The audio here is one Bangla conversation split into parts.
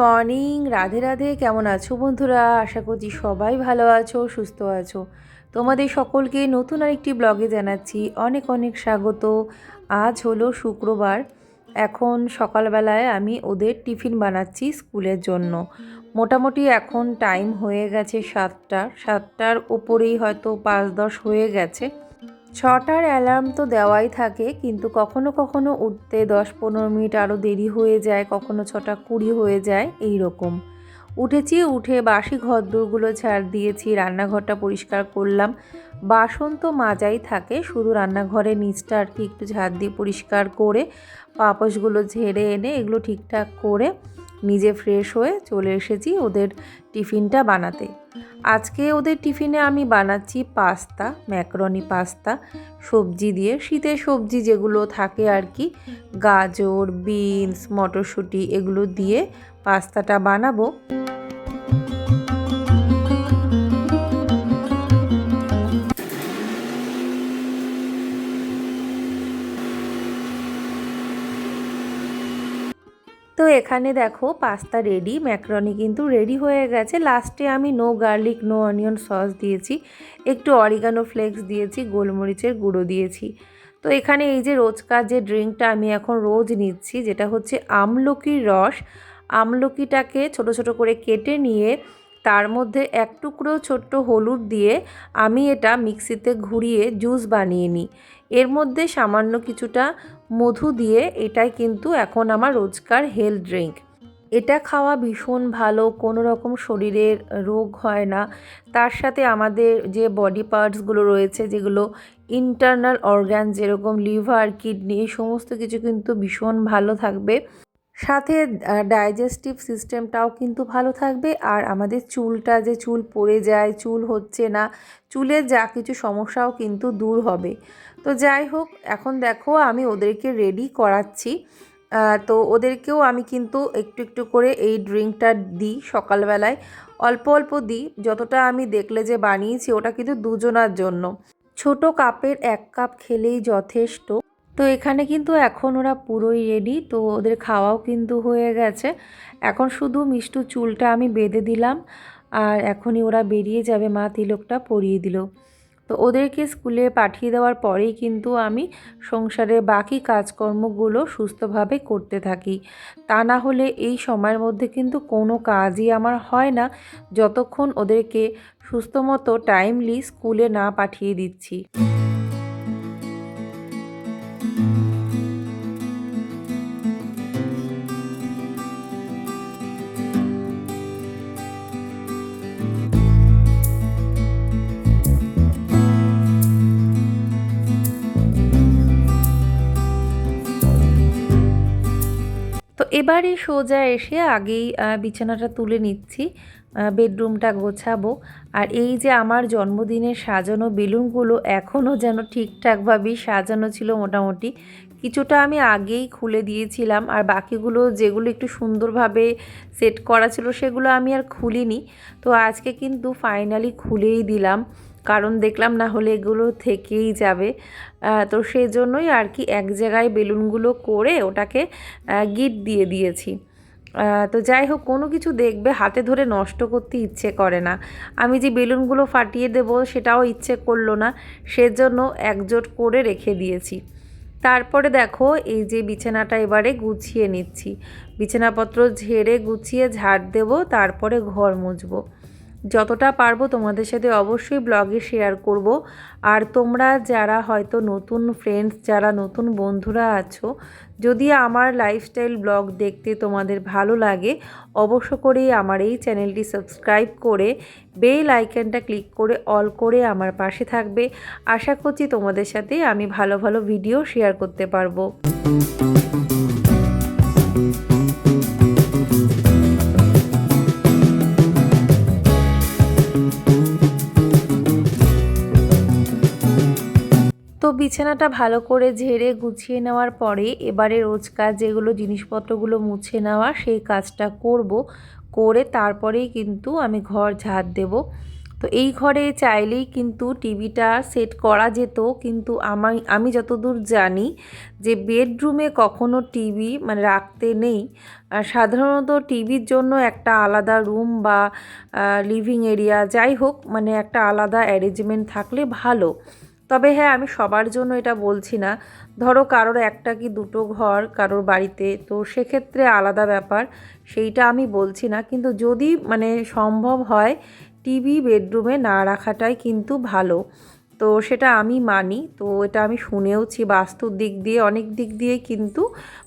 মর্নিং, রাধে রাধে, কেমন আছো বন্ধুরা? আশা করছি সবাই ভালো আছো, সুস্থ আছো। তোমাদের সকলকে নতুন আরেকটি ব্লগে জানাচ্ছি অনেক অনেক স্বাগত। আজ হলো শুক্রবার। এখন সকালবেলায় আমি ওদের টিফিন বানাচ্ছি স্কুলের জন্য। মোটামুটি এখন টাইম হয়ে গেছে সাতটা। সাতটার ওপরেই হয়তো পাঁচ দশ হয়ে গেছে। ছটার অ্যালার্ম তো দেওয়াই থাকে, কিন্তু কখনো কখনো উঠতে দশ পনেরো মিনিট আরও দেরি হয়ে যায়, কখনো ছটা কুড়ি হয়ে যায়, এই রকম। উঠেছি, উঠে বাসি ঘরদোরগুলো ঝাড় দিয়েছি, রান্নাঘরটা পরিষ্কার করলাম। বাসন তো মাজাই থাকে, শুধু রান্নাঘরের নিচটা আর কি একটু ঝাড় দিয়ে পরিষ্কার করে, পাপসগুলো ঝেড়ে এনে এগুলো ঠিকঠাক করে নিজে ফ্রেশ হয়ে চলে এসেছি ওদের টিফিনটা বানাতে। আজকে ওদের টিফিনে আমি বানাচ্ছি পাস্তা, ম্যাকরনি পাস্তা, সবজি দিয়ে। শীতের সবজি যেগুলো থাকে আর কি, গাজর, বিনস, মটরশুঁটি, এগুলো দিয়ে পাস্তাটা বানাবো। এখানে দেখো পাস্তা রেডি ম্যাকরনি কিন্তু রেডি হয়ে গেছে। লাস্টে আমি no garlic no onion sauce দিয়েছি। একটু অরিগানো ফ্লেক্স দিয়েছি, গোলমরিচের গুঁড়ো দিয়েছি। তো এখানে এই যে রোজকার যে ড্রিঙ্কটা আমি এখন রোজ নিচ্ছি, যেটা হচ্ছে আমলকির রস। আমলকিটাকে ছোট ছোট করে কেটে নিয়ে তার মধ্যে এক টুকরো ছোট্ট হলুদ দিয়ে আমি এটা মিক্সিতে ঘুরিয়ে জুস বানিয়ে নিই। এর মধ্যে সামান্য কিছুটা মধু দিয়ে এটাই কিন্তু এখন আমার রোজকার হেলথ ড্রিঙ্ক এটা খাওয়া ভীষণ ভালো, কোনো রকম শরীরের রোগ হয় না। তার সাথে আমাদের যে বডি পার্টসগুলো রয়েছে, যেগুলো ইন্টারনাল অর্গ্যান যেরকম লিভার কিডনি এই সমস্ত কিছু কিন্তু ভীষণ ভালো থাকবে। সাথে ডাইজেস্টিভ সিস্টেমটাও কিন্তু ভালো থাকবে। আর আমাদের চুলটা যে চুল পড়ে যায়, চুল হচ্ছে না, চুলের যা কিছু সমস্যাও কিন্তু দূর হবে। তো যাই হোক, এখন দেখো আমি ওদেরকে রেডি করাচ্ছি। তো ওদেরকেও আমি কিন্তু একটু একটু করে এই ড্রিঙ্কটা দিই সকালবেলায়। অল্প অল্প দিই, যতটা আমি দেখলে যে বানিয়েছি, ওটা কিন্তু দুজনার জন্য। ছোট কাপের এক কাপ খেলেই যথেষ্ট। তো এখানে কিন্তু এখন ওরা পুরোই রেডি তো ওদের খাওয়াও কিন্তু হয়ে গেছে। এখন শুধু মিষ্টু চুলটা আমি বেঁধে দিলাম, আর এখনই ওরা বেরিয়ে যাবে, মা তিলকটা পরিয়ে দিল। তো ওদেরকে স্কুলে পাঠিয়ে দেওয়ার পরেই কিন্তু আমি সংসারের বাকি কাজকর্মগুলো সুস্থভাবে করতে থাকি। তা না হলে এই সময়ের মধ্যে কিন্তু কোনো কাজই আমার হয় না, যতক্ষণ ওদেরকে সুস্থ মতো টাইমলি স্কুলে না পাঠিয়ে দিচ্ছি। এবারে সোজা এসে আগেই বিছানাটা তুলে নিচ্ছি বেডরুমটা গোছাবো। আর এই যে আমার জন্মদিনের সাজানো বেলুনগুলো এখনও যেন ঠিকঠাকভাবেই সাজানো ছিল মোটামুটি, কিছুটা আমি আগেই খুলে দিয়েছিলাম। আর বাকিগুলো যেগুলো একটু সুন্দরভাবে সেট করা ছিল সেগুলো আমি আর খুলিনি। তো আজকে কিন্তু ফাইনালি খুলেই দিলাম। কারণ দেখলাম না হলে এগুলো থেকেই যাবে। তো সেই জন্যই আর কি এক জায়গায় বেলুনগুলো করে ওটাকে গিট দিয়ে দিয়েছি। তো যাই হোক, কোনো কিছু দেখবে, হাতে ধরে নষ্ট করতে ইচ্ছে করে না। আমি যে বেলুনগুলো ফাটিয়ে দেব সেটাও ইচ্ছে করল না, সেজন্য একজোট করে রেখে দিয়েছি। তারপরে দেখো, এই যে বিছানাটা এবারে গুছিয়ে নিচ্ছি। বিছানাপত্র ঝেড়ে গুছিয়ে ঝাড় দেব, তারপরে ঘর মুছবো। যতটা পারব তোমাদের সাথে অবশ্যই ব্লগে শেয়ার করব। আর তোমরা যারা হয়তো নতুন ফ্রেন্ডস যারা নতুন বন্ধুরা আছো, যদি আমার লাইফস্টাইল ব্লগ দেখতে তোমাদের ভালো লাগে, অবশ্য করেই আমার এই চ্যানেলটি সাবস্ক্রাইব করে বেল আইকনটা ক্লিক করে অল করে আমার পাশে থাকবে। আশা করছি তোমাদের সাথে আমি ভালো ভালো ভিডিও শেয়ার করতে পারব। বিছানাটা ভালো করে ঝেড়ে গুছিয়ে নেওয়ার পরে এবারে রোজকার যেগুলো জিনিসপত্রগুলো মুছে নেওয়া, সেই কাজটা করব। করে তারপরেই কিন্তু আমি ঘর ঝাড় দেব। তো এই ঘরে চাইলেই কিন্তু টিভিটা সেট করা যেত, কিন্তু আমি আমি যতদূর জানি যে বেডরুমে কখনো টিভি মানে রাখতে নেই। আর সাধারণত টিভির জন্য একটা আলাদা রুম বা লিভিং এরিয়া যাই হোক মানে একটা আলাদা অ্যারেঞ্জমেন্ট থাকলে ভালো। তবে হ্যাঁ আমি সবার জন্য এটা বলছি না। ধরো কারোর একটা কি দুটো ঘর কারোর বাড়িতে, তো সেক্ষেত্রে আলাদা ব্যাপার, সেইটা আমি বলছি না। কিন্তু যদি মানে সম্ভব হয় টিভি বেডরুমে না রাখাটাই কিন্তু ভালো। তো সেটা আমি মানি, তো এটা আমি শুনেওছি বাস্তুর দিক দিয়ে, অনেক দিক দিয়ে কিন্তু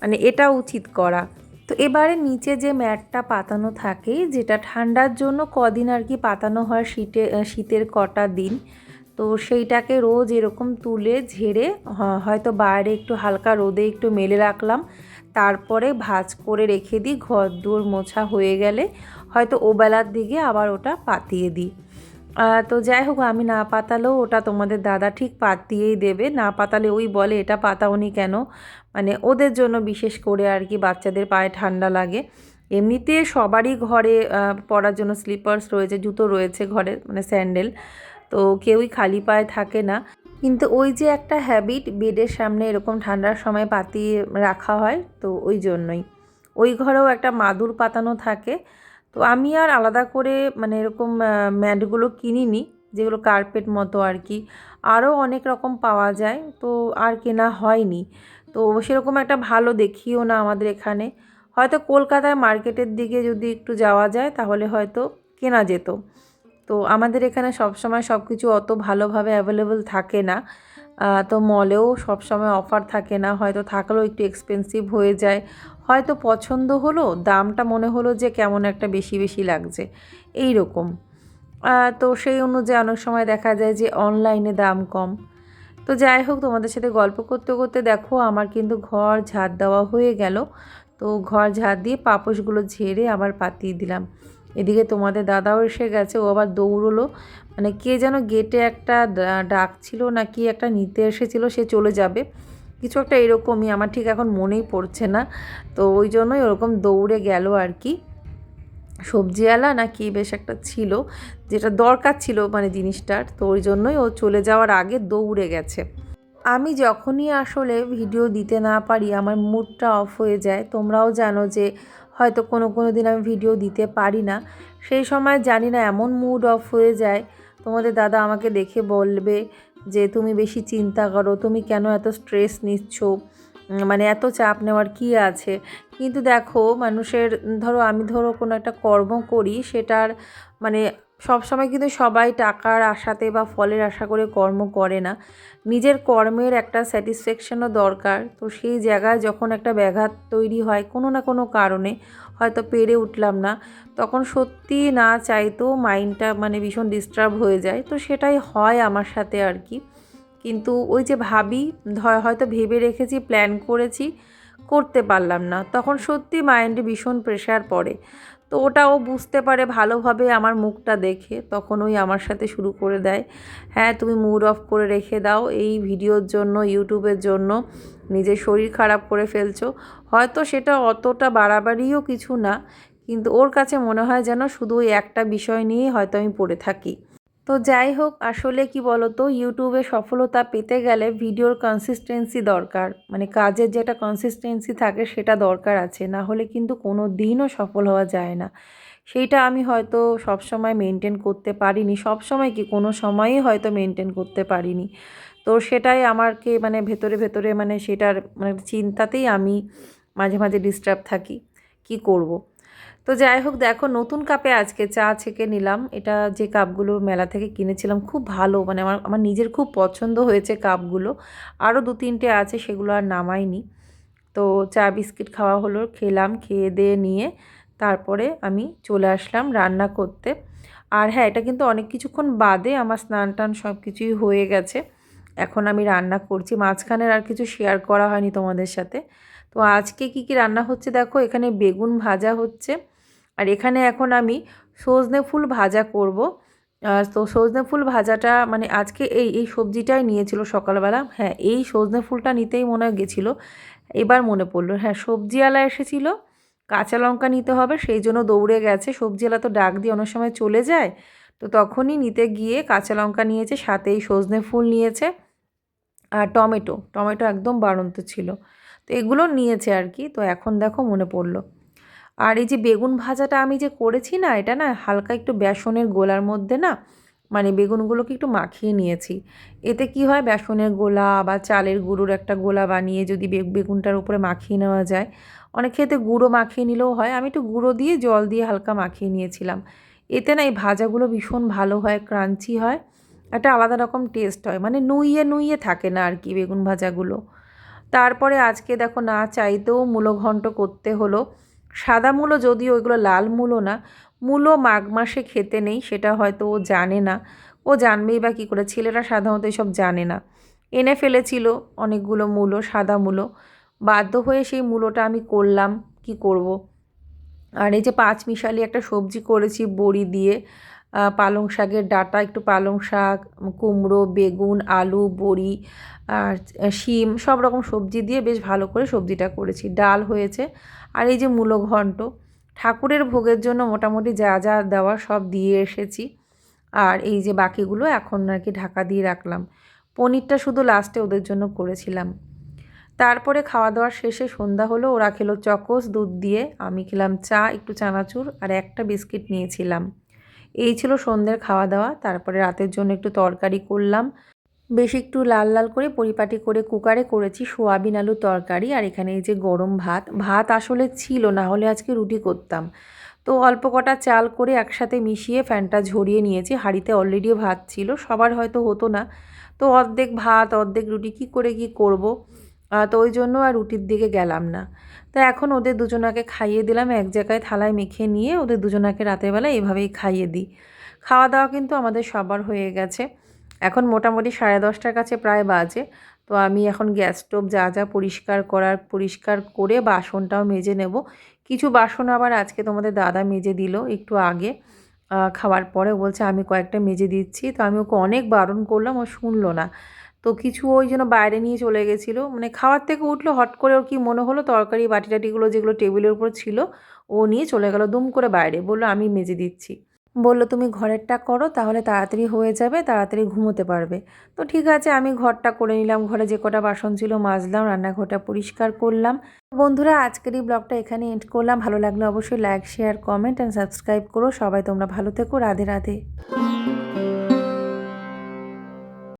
মানে এটা উচিত করা। তো এবারে নিচে যে ম্যাটটা পাতানো থাকে, যেটা ঠান্ডার জন্য কদিন আর কি পাতানো হয় শীতে শীতের কটা দিন তো সেইটাকে রোজ এরকম তুলে, ঝেড়ে হয়তো বাইরে একটু হালকা রোদে একটু মেলে রাখলাম। তারপরে ভাজ করে রেখে দিই ঘর দুয়ার মোছা হয়ে গেলে হয়তো ওবেলার দিকে আবার ওটা পাতিয়ে দিই। তো যাই হোক, আমি না পাতালেও ওটা তোমাদের দাদা ঠিক পাতিয়েই দেবে। না পাতালে ওই বলে, এটা পাতাওনি কেন? মানে ওদের জন্য বিশেষ করে আর কি বাচ্চাদের পায়ে ঠান্ডা লাগে। এমনিতে সবারই ঘরে পরার জন্য স্লিপার্স রয়েছে, জুতো রয়েছে ঘরে মানে স্যান্ডেল তো কেউই খালি পায়ে থাকে না। কিন্তু ওই যে একটা হ্যাবিট বেডের সামনে এরকম ঠান্ডার সময় পাতিয়ে রাখা হয়, তো ওই জন্যই। ওই ঘরেও একটা মাদুর পাতানো থাকে। তো আমি আর আলাদা করে মানে এরকম ম্যাটগুলো কিনিনি, যেগুলো কার্পেট মতো আর কি। আরও অনেক রকম পাওয়া যায়, তো আর কেনা হয়নি। তো সেরকম একটা ভালো দেখিও না আমাদের এখানে। হয়তো কলকাতায় মার্কেটের দিকে যদি একটু যাওয়া যায়, তাহলে হয়তো কেনা যেত। তো আমাদের এখানে সবসময় সব কিছু অত ভালোভাবে অ্যাভেলেবল থাকে না। তো মলেও সবসময় অফার থাকে না। হয়তো থাকলেও একটু এক্সপেন্সিভ হয়ে যায়। হয়তো পছন্দ হলো, দামটা মনে হলো যে কেমন একটা বেশি বেশি লাগছে। এই রকম তো সেই অনুযায়ী অনেক সময় দেখা যায় যে অনলাইনে দাম কম। তো যাই হোক, তোমাদের সাথে গল্প করতে করতে দেখো, আমার কিন্তু ঘর ঝাড় দেওয়া হয়ে গেল। তো ঘর ঝাড় দিয়ে পাপোশগুলো ঝেড়ে আবার পাতিয়ে দিলাম। এদিকে তোমাদের দাদাও এসে গেছে, ও আবার দৌড়লো। মানে কে যেন গেটে একটা ডাক ছিল না কি একটা নিতে এসেছিল, সে চলে যাবে। কিছু একটা এরকমই, আমার ঠিক এখন মনেই পড়ছে না। তো ওই জন্যই ওরকম দৌড়ে গেল আর কি। সবজিওয়ালা না কি বেশ একটা ছিল, যেটা দরকার ছিল মানে জিনিসটার। তো ওই জন্যই ও চলে যাওয়ার আগে দৌড়ে গেছে। আমি যখনই আসলে ভিডিও দিতে না পারি, আমার মুডটা অফ হয়ে যায়। তোমরাও জানো যে হয়তো কোনো কোনো দিন আমি ভিডিও দিতে পারি না। সেই সময় জানি না এমন মুড অফ হয়ে যায়। তোমাদের দাদা আমাকে দেখে বলবে যে, তুমি বেশি চিন্তা করো, তুমি কেন এত স্ট্রেস নিচ্ছ? মানে এত চাপ নেওয়ার কি আছে? কিন্তু দেখো, মানুষের, ধরো আমি ধরো কোনো একটা কর্ম করি, সেটার মানে সব সময় কিন্তু সবাই টাকার আশাতে বা ফলের আশা করে কর্ম করে না। নিজের কর্মের একটা স্যাটিসফ্যাকশনও দরকার। তো সেই জায়গায় যখন একটা ব্যাঘাত তৈরি হয় কোনো না কোনো কারণে, হয়তো পেরে উঠলাম না, তখন সত্যি না চাইতেও মাইন্ডটা মানে ভীষণ ডিস্টার্ব হয়ে যায়। তো সেটাই হয় আমার সাথে আর কি। কিন্তু ওই যে ভাবি হয়তো ভেবে রেখেছি প্ল্যান করেছি, করতে পারলাম না। তখন সত্যি মাইন্ডে ভীষণ প্রেশার পড়ে। তো ওটাও বুঝতে পারে ভালোভাবে আমার মুখটা দেখে, তখন ওই আমার সাথে শুরু করে দেয়। হ্যাঁ তুমি মুড অফ করে রেখে দাও, এই ভিডিওর জন্য, ইউটিউবের জন্য, নিজের শরীর খারাপ করে ফেলছো। হয়তো সেটা অতটা বাড়াবাড়িও কিছু না, কিন্তু ওর কাছে মনে হয় যেন শুধু ওই একটা বিষয় নিয়েই হয়তো আমি পড়ে থাকি। তো যাই হোক, আসলে কি বলতো ইউটিউবে সফলতা পেতে গেলে ভিডিওর কনসিস্টেন্সি দরকার। মানে কাজের যেটা কনসিস্টেন্সি থাকে সেটা দরকার আছে, না হলে কিন্তু কোনো দিনও সফল হওয়া যায় না। সেইটা আমি হয়তো সব সময় মেনটেন করতে পারিনি সব সময় কি কোনো সময়ই হয়তো মেনটেন করতে পারিনি। তো সেটাই আমাকে মানে ভেতরে ভেতরে মানে সেটার মানে চিন্তাতেই আমি মাঝে মাঝে ডিস্টার্ব থাকি। কি করব। তো যাই হোক, দেখো নতুন কাপে আজকে চা ছেঁকে নিলাম। এটা যে কাপগুলো মেলা থেকে কিনেছিলাম, খুব ভালো মানে আমার আমার নিজের খুব পছন্দ হয়েছে কাপগুলো। আরও দু তিনটে আছে, সেগুলো আর নামাইনি। তো চা বিস্কিট খাওয়া হলো, খেলাম, খেয়ে দিয়ে নিয়ে তারপরে আমি চলে আসলাম রান্না করতে। আর হ্যাঁ এটা কিন্তু অনেক কিছুক্ষণ বাদে আমার স্নান টান সব কিছুই হয়ে গেছে। এখন আমি রান্না করছি। মাঝখানের আর কিছু শেয়ার করা হয়নি তোমাদের সাথে। তো আজকে কি কি রান্না হচ্ছে দেখো, এখানে বেগুন ভাজা হচ্ছে। আর এখানে এখন আমি সজনে ফুল ভাজা করব। তো সজনে ফুল ভাজাটা মানে আজকে এই এই সবজিটাই নিয়েছিল সকালবেলা। হ্যাঁ এই সজনে ফুলটা নিতেই মনে হয় গেছিল। এবার মনে পড়ল হ্যাঁ সবজিওয়ালা এসেছিল, কাঁচা লঙ্কা নিতে হবে, সেই জন্য দৌড়ে গেছে। সবজিওয়ালা তো ডাক দিয়ে অনেক সময় চলে যায়। তো তখনই নিতে গিয়ে কাঁচা লঙ্কা নিয়েছে সাথে এই সজনে ফুল নিয়েছে। আর টমেটো টমেটো একদম বাড়ন্ত ছিল। তো এগুলো নিয়েছে আর কি, তো এখন দেখো মনে পড়ল। আর এই যে বেগুন ভাজাটা আমি যে করেছি না, এটা না হালকা একটু বেসনের গোলার মধ্যে না মানে বেগুনগুলোকে একটু মাখিয়ে নিয়েছি। এতে কি হয়, বেসনের গোলা বা চালের গুঁড়োর একটা গোলা বানিয়ে যদি বেগুনটার উপরে মাখিয়ে নেওয়া যায়, অনেক ক্ষেত্রে গুঁড়ো মাখিয়ে নিলেও হয়। আমি একটু গুঁড়ো দিয়ে জল দিয়ে হালকা মাখিয়ে নিয়েছিলাম। এতে না এই ভাজাগুলো ভীষণ ভালো হয়, ক্রাঞ্চি হয়। একটা আলাদা রকম টেস্ট হয়। মানে নুইয়ে নুইয়ে থাকে না আর কি বেগুন ভাজাগুলো। তারপরে আজকে দেখো না চাইতেও মূলো ঘন্ট করতে হলো। সাদা মূলো যদিও ওইগুলো লাল মূলো না, মূলো মাঘ মাসে খেতে নেই, সেটা হয়তো ও জানে না। ও জানবেই বা কী করে, ছেলেরা সাধারণত এসব জানে না। এনে ফেলেছিল অনেকগুলো মূলো, সাদা মূলো। বাধ্য হয়ে সেই মূলোটা আমি করলাম, কি করব। আর এই যে পাঁচ মিশালি একটা সবজি করেছি বড়ি দিয়ে পালং শাকের ডাটা, একটু পালং শাক, কুমড়ো, বেগুন, আলু, বড়ি, আর শিম, সব রকম সবজি দিয়ে বেশ ভালো করে সবজিটা করেছি। ডাল হয়েছে আর এই যে মূলো ঘন্ট, ঠাকুরের ভোগের জন্য মোটামুটি যা যা দেওয়া সব দিয়ে এসেছি। আর এই যে বাকিগুলো এখন আর কি ঢাকা দিয়ে রাখলাম। পনিরটা শুধু লাস্টে ওদের জন্য করেছিলাম। তারপরে খাওয়া দাওয়ার শেষে সন্ধ্যা হলো, ওরা খেলো চকোস দুধ দিয়ে, আমি খেলাম চা, একটু চানাচুর আর একটা বিস্কিট নিয়েছিলাম। এই ছিল সন্ধ্যের খাওয়া দাওয়া তারপরে রাতের জন্য একটু তরকারি করলাম। বেশ একটু লাল লাল করে পরিপাটি করে কুকারে করেছি সোয়াবিন আলু তরকারি আর এখানে এই যে গরম ভাত ভাত আসলে ছিল, না হলে আজকে রুটি করতাম। তো অল্প কটা চাল করে একসাথে মিশিয়ে ফ্যানটা ঝরিয়ে নিয়েছি। হাঁড়িতে অলরেডি ভাত ছিল, সবার হয়তো হতো না। তো অর্ধেক ভাত, অর্ধেক রুটি, কি করে কি করব? তো ওই জন্য আর রুটির দিকে গেলাম না। তো এখন ওদের দুজনাকে খাইয়ে দিলাম, এক জায়গায় থালায় মেখে নিয়ে ওদের দুজনাকে রাতের বেলা এভাবেই খাইয়ে দিই। খাওয়া দাওয়া কিন্তু আমাদের সবার হয়ে গেছে। এখন মোটামুটি সাড়ে দশটার কাছে প্রায় বাজে। তো আমি এখন গ্যাস স্টোভ যা যা পরিষ্কার করার, পরিষ্কার করে বাসনটাও মেজে নেব। কিছু বাসন আবার আজকে তোমাদের দাদা মেজে দিল একটু আগে। খাওয়ার পরে বলছে, আমি কয়েকটা মেজে দিচ্ছি। তো আমি ওকে অনেক বারণ করলাম, ও শুনলো না। তো কিছু ওই জন্য বাইরে নিয়ে চলে গেছিল। মানে খাওয়ার থেকে উঠল, হট করে ওর কি মনে হলো? তরকারি বাটি টাটিগুলো যেগুলো টেবিলের উপর ছিল, ও নিয়ে চলে গেল দুম করে বাইরে। বলল, আমি মেজে দিচ্ছি। বলল, তুমি ঘরেরটা করো, তাহলে তাড়াতাড়ি হয়ে যাবে, তাড়াতাড়ি ঘুমোতে পারবে। তো ঠিক আছে, আমি ঘরটা করে নিলাম। ঘরে যে কটা বাসন ছিল, মাজলাম, রান্নাঘরটা পরিষ্কার করলাম। বন্ধুরা, আজকের এই ব্লগটা এখানে এন্ড করলাম। ভালো লাগলে অবশ্যই like share comment and subscribe করো। সবাই তোমরা ভালো থেকো। রাধে রাধে।